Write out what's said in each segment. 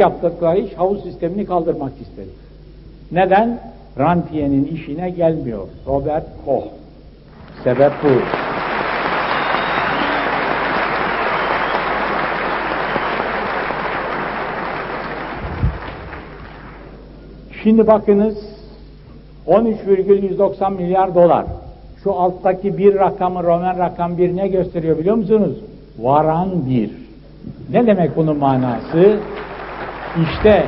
yaptıkları iş havuz sistemini kaldırmak istedi. Neden? Rantiye'nin işine gelmiyor. Robert Koch. Sebep bu. Şimdi bakınız 13,190 milyar dolar. Şu alttaki bir rakamı Roman rakam bir ne gösteriyor biliyor musunuz? Varan bir. Ne demek bunun manası? İşte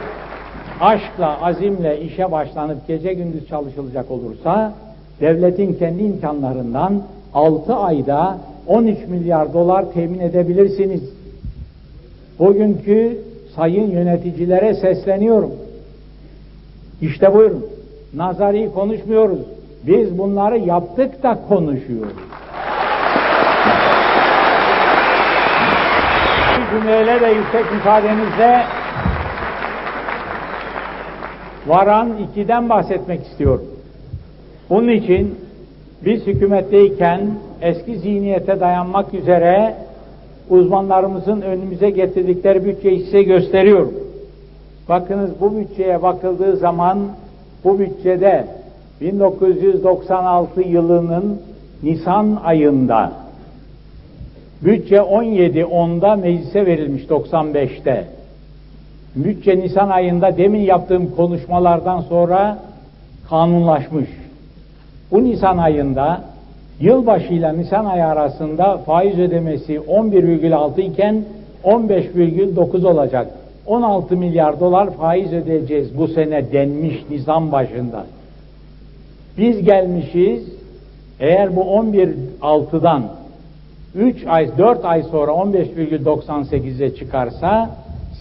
aşkla, azimle işe başlanıp gece gündüz çalışılacak olursa devletin kendi imkanlarından 6 ayda 13 milyar dolar temin edebilirsiniz. Bugünkü sayın yöneticilere sesleniyorum. İşte buyurun. Nazari konuşmuyoruz. Biz bunları yaptık da konuşuyoruz. Cümleyle de yüksek müsaadenizle varan ikiden bahsetmek istiyorum. Bunun için biz hükümetteyken eski zihniyete dayanmak üzere uzmanlarımızın önümüze getirdikleri bütçeyi size gösteriyorum. Bakınız bu bütçeye bakıldığı zaman bu bütçede 1996 yılının Nisan ayında bütçe 17.10'da meclise verilmiş 95'te. Bütçe Nisan ayında demin yaptığım konuşmalardan sonra kanunlaşmış. Bu Nisan ayında yılbaşıyla Nisan ayı arasında faiz ödemesi 11,6 iken 15,9 olacak. 16 milyar dolar faiz ödeyeceğiz bu sene denmiş Nisan başında. Biz gelmişiz eğer bu 11.6'dan 3 ay 4 ay sonra 15,98'e çıkarsa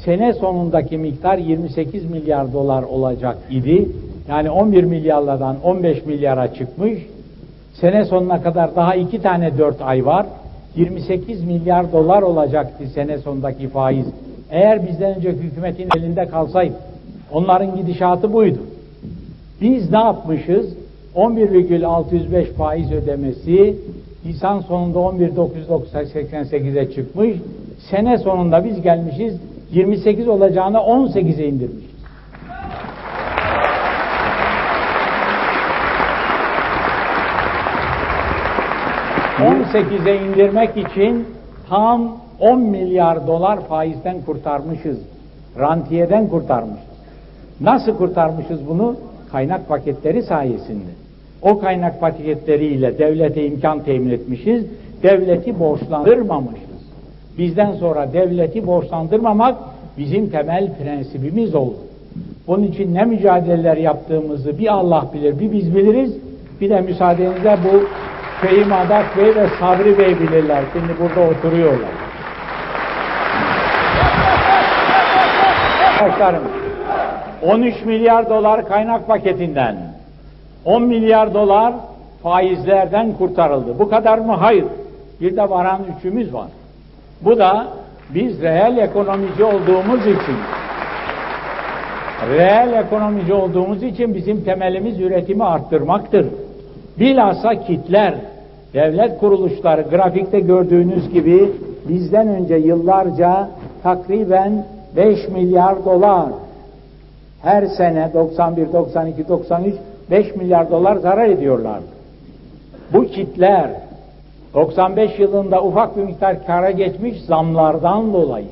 sene sonundaki miktar 28 milyar dolar olacak idi. Yani 11 milyarlardan 15 milyara çıkmış. Sene sonuna kadar daha iki tane 4 ay var. 28 milyar dolar olacaktı sene sonundaki faiz. Eğer bizden önceki hükümetin elinde kalsaydı. Onların gidişatı buydu. Biz ne yapmışız? 11,605 faiz ödemesi Nisan sonunda 11.988'e çıkmış. Sene sonunda biz gelmişiz 28 olacağına 18'e indirmişiz. ...18'e indirmek için tam 10 milyar dolar faizden kurtarmışız. Rantiyeden kurtarmışız. Nasıl kurtarmışız bunu? Kaynak paketleri sayesinde. O kaynak paketleriyle devlete imkan temin etmişiz. Devleti borçlandırmamışız. Bizden sonra devleti borçlandırmamak bizim temel prensibimiz oldu. Onun için ne mücadeleler yaptığımızı bir Allah bilir, bir biz biliriz. Bir de müsaadenizle bu Fehim Adak Bey ve Sabri Bey bilirler. Şimdi burada oturuyorlar. Arkadaşlarım, 13 milyar dolar kaynak paketinden 10 milyar dolar faizlerden kurtarıldı. Bu kadar mı? Hayır. Bir de varan üçümüz var. Bu da biz reel ekonomici olduğumuz için reel ekonomici olduğumuz için bizim temelimiz üretimi arttırmaktır. Bilhassa kitler, devlet kuruluşları grafikte gördüğünüz gibi bizden önce yıllarca takriben 5 milyar dolar her sene 91, 92, 93 5 milyar dolar zarar ediyorlardı. Bu kitler 95 yılında ufak bir miktar kara geçmiş zamlardan dolayı.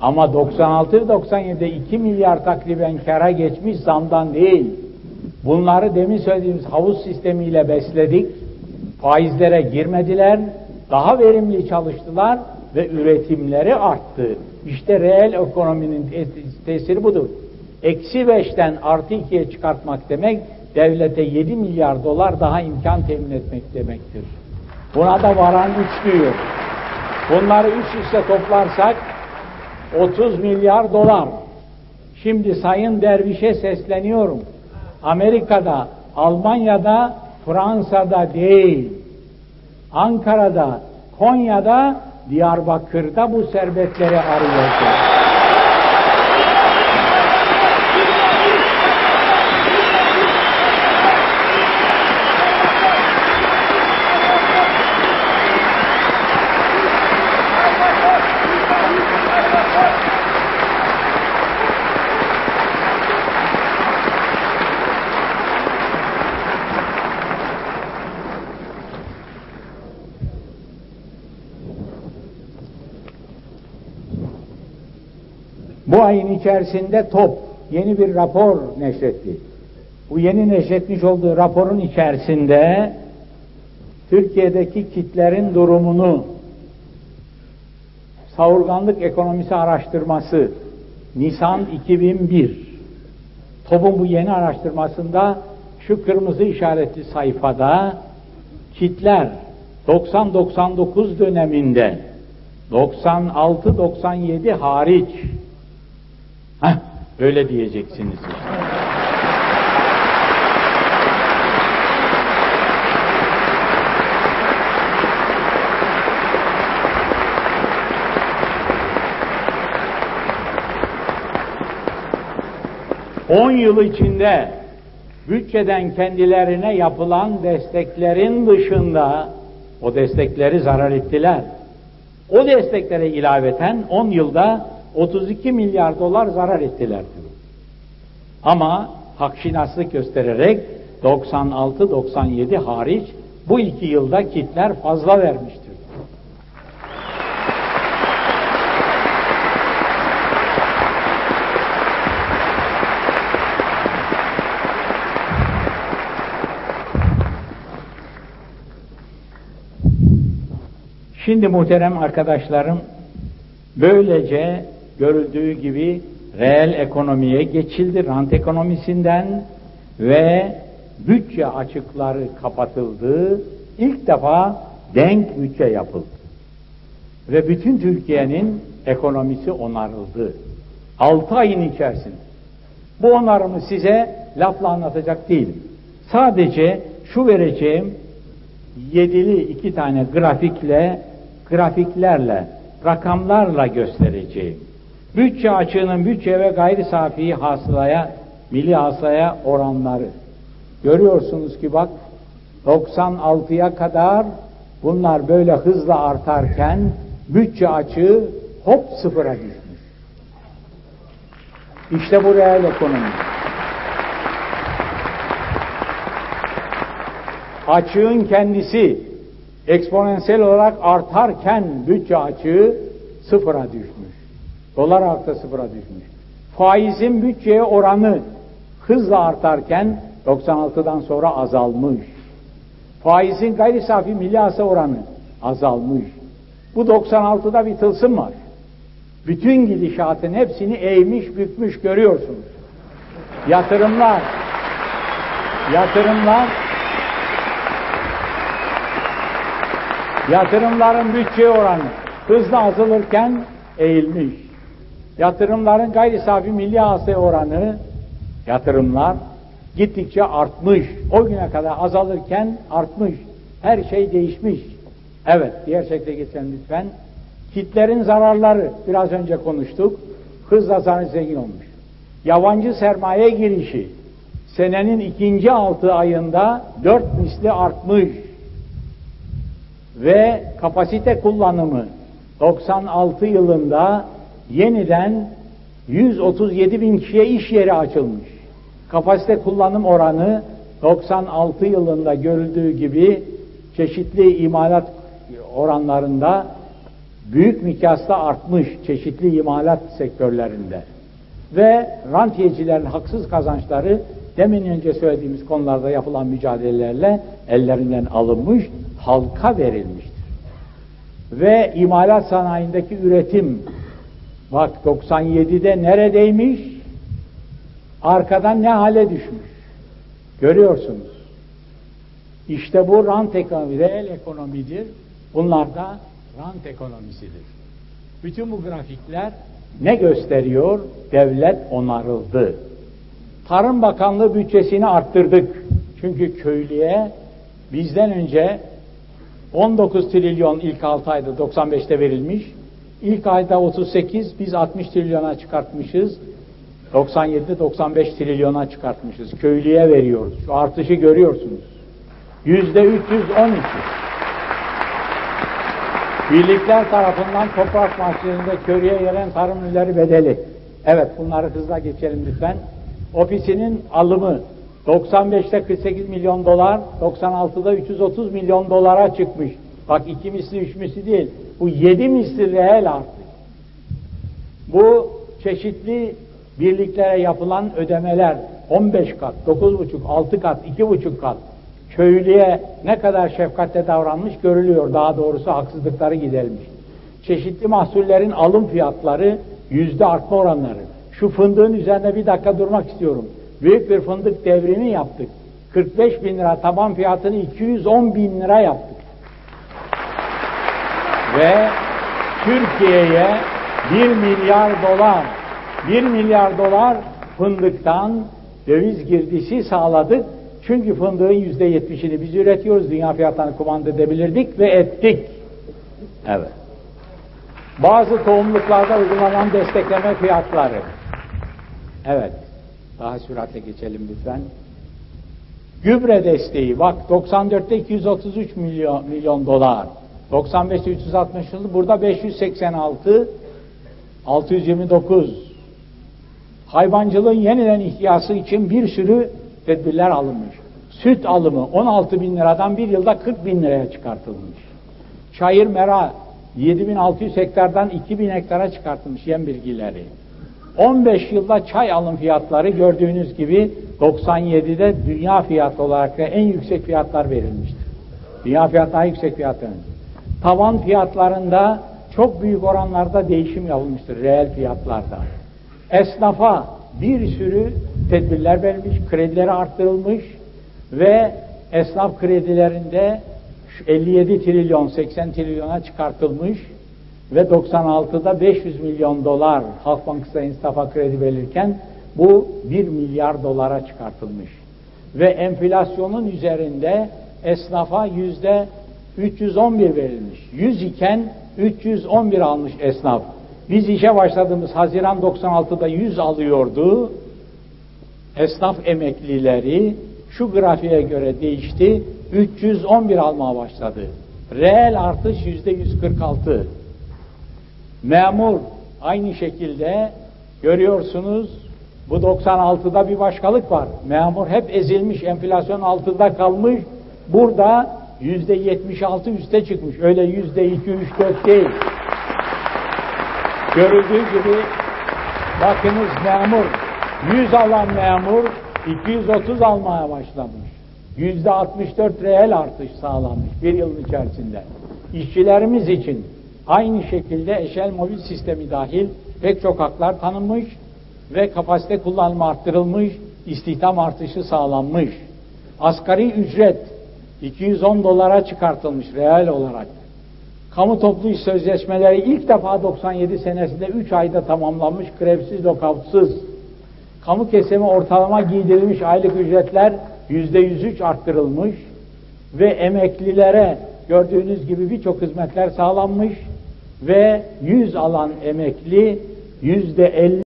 Ama 96 97'de 2 milyar takriben kara geçmiş zamdan değil. Bunları demin söylediğimiz havuz sistemiyle besledik. Faizlere girmediler. Daha verimli çalıştılar ve üretimleri arttı. İşte reel ekonominin tesiri budur. Eksi 5'ten artı 2'ye çıkartmak demek devlete 7 milyar dolar daha imkan temin etmek demektir. Buna da varan üç diyor. Bunları üç üste toplarsak 30 milyar dolar. Şimdi Sayın Derviş'e sesleniyorum. Amerika'da, Almanya'da, Fransa'da değil, Ankara'da, Konya'da, Diyarbakır'da bu servetleri arayacak. Bu ayın içerisinde TOP yeni bir rapor neşretti. Bu yeni neşretmiş olduğu raporun içerisinde Türkiye'deki kitlerin durumunu savurganlık ekonomisi araştırması Nisan 2001 TOB'un bu yeni araştırmasında şu kırmızı işaretli sayfada kitler 90-99 döneminde 96-97 hariç Heh, öyle diyeceksiniz. On yıl içinde bütçeden kendilerine yapılan desteklerin dışında o destekleri zarar ettiler. O desteklere ilaveten 10 yılda 32 milyar dolar zarar ettiler. Ama hakşinaslık göstererek 96-97 hariç bu iki yılda kitler fazla vermiştir. Şimdi muhterem arkadaşlarım böylece görüldüğü gibi reel ekonomiye geçildi rant ekonomisinden ve bütçe açıkları kapatıldı. İlk defa denk bütçe yapıldı. Ve bütün Türkiye'nin ekonomisi onarıldı. Altı ayın içerisinde. Bu onarımı size lafla anlatacak değilim. Sadece şu vereceğim yedili iki tane grafikle grafiklerle, rakamlarla göstereceğim. Bütçe açığının bütçe ve gayri safi hasılaya, milli hasılaya oranları. Görüyorsunuz ki bak 96'ya kadar bunlar böyle hızla artarken bütçe açığı hop sıfıra düşmüş. İşte bu reel ekonomi. Açığın kendisi eksponansiyel olarak artarken bütçe açığı sıfıra düşmüş. Dolar arttı sıfıra düşmüş. Faizin bütçeye oranı hızla artarken 96'dan sonra azalmış. Faizin gayri safi milli oranı azalmış. Bu 96'da bir tılsım var. Bütün gidişatın hepsini eğmiş bükmüş görüyorsunuz. Yatırımlar, yatırımlar Yatırımların bütçe oranı hızla azalırken eğilmiş. Yatırımların gayri safi milli hasıla oranı yatırımlar gittikçe artmış. O güne kadar azalırken artmış. Her şey değişmiş. Evet, diğer şekle geçelim lütfen. Kitlerin zararları biraz önce konuştuk. Hızla zarar zengin olmuş. Yabancı sermaye girişi senenin ikinci altı ayında dört misli artmış ve kapasite kullanımı 96 yılında yeniden 137 bin kişiye iş yeri açılmış. Kapasite kullanım oranı 96 yılında görüldüğü gibi çeşitli imalat oranlarında büyük miktarda artmış çeşitli imalat sektörlerinde. Ve rantiyecilerin haksız kazançları demin önce söylediğimiz konularda yapılan mücadelelerle ellerinden alınmış, halka verilmiştir. Ve imalat sanayindeki üretim bak 97'de neredeymiş? Arkadan ne hale düşmüş? Görüyorsunuz. İşte bu rant ekonomi, reel ekonomidir. Bunlar da rant ekonomisidir. Bütün bu grafikler ne gösteriyor? Devlet onarıldı. Tarım Bakanlığı bütçesini arttırdık. Çünkü köylüye bizden önce 19 trilyon ilk 6 ayda 95'te verilmiş. İlk ayda 38 biz 60 trilyona çıkartmışız. 97'de 95 trilyona çıkartmışız. Köylüye veriyoruz. Şu artışı görüyorsunuz. Yüzde 312. Birlikler tarafından toprak mahsulünde köylüye gelen tarım ürünleri bedeli. Evet bunları hızla geçelim lütfen. Ofisinin alımı 95'te 48 milyon dolar, 96'da 330 milyon dolara çıkmış. Bak iki misli, üç misli değil. Bu yedi misli reel artık. Bu çeşitli birliklere yapılan ödemeler 15 kat, 9,5, 6 kat, 2,5 kat köylüye ne kadar şefkatle davranmış görülüyor. Daha doğrusu haksızlıkları giderilmiş. Çeşitli mahsullerin alım fiyatları yüzde artma oranları. Şu fındığın üzerinde bir dakika durmak istiyorum. Büyük bir fındık devrimi yaptık. 45 bin lira taban fiyatını 210 bin lira yaptık. Ve Türkiye'ye 1 milyar dolar 1 milyar dolar fındıktan döviz girdisi sağladık. Çünkü fındığın yüzde yetmişini biz üretiyoruz. Dünya fiyatlarını kumanda edebilirdik ve ettik. Evet. Bazı tohumluklarda uygulanan destekleme fiyatları. Evet. Daha süratle geçelim lütfen. Gübre desteği bak 94'te 233 milyon, milyon dolar. 95'te 360 burada 586 629 hayvancılığın yeniden ihtiyası için bir sürü tedbirler alınmış. Süt alımı 16 bin liradan bir yılda 40 bin liraya çıkartılmış. Çayır mera 7600 hektardan 2000 hektara çıkartılmış yem bilgileri. 15 yılda çay alım fiyatları gördüğünüz gibi 97'de dünya fiyatı olarak da en yüksek fiyatlar verilmiştir. Dünya fiyatı daha yüksek fiyatlar. Tavan fiyatlarında çok büyük oranlarda değişim yapılmıştır reel fiyatlarda. Esnafa bir sürü tedbirler verilmiş, kredileri arttırılmış ve esnaf kredilerinde 57 trilyon 80 trilyona çıkartılmış ve 96'da 500 milyon dolar Halk esnafa kredi verirken bu 1 milyar dolara çıkartılmış. Ve enflasyonun üzerinde esnafa yüzde 311 verilmiş. 100 iken 311 almış esnaf. Biz işe başladığımız Haziran 96'da 100 alıyordu. Esnaf emeklileri şu grafiğe göre değişti. 311 almaya başladı. Reel artış yüzde 146. Memur aynı şekilde görüyorsunuz bu 96'da bir başkalık var. Memur hep ezilmiş, enflasyon altında kalmış. Burada yüzde 76 üste çıkmış. Öyle yüzde 2, 3, 4 değil. Görüldüğü gibi bakınız memur 100 alan memur 230 almaya başlamış. Yüzde 64 reel artış sağlanmış bir yılın içerisinde. İşçilerimiz için aynı şekilde eşel mobil sistemi dahil pek çok haklar tanınmış ve kapasite kullanımı arttırılmış, istihdam artışı sağlanmış. Asgari ücret 210 dolara çıkartılmış reel olarak. Kamu toplu iş sözleşmeleri ilk defa 97 senesinde 3 ayda tamamlanmış grevsiz lokavtsız. Kamu kesimi ortalama giydirilmiş aylık ücretler %103 arttırılmış ve emeklilere gördüğünüz gibi birçok hizmetler sağlanmış ve 100 alan emekli %50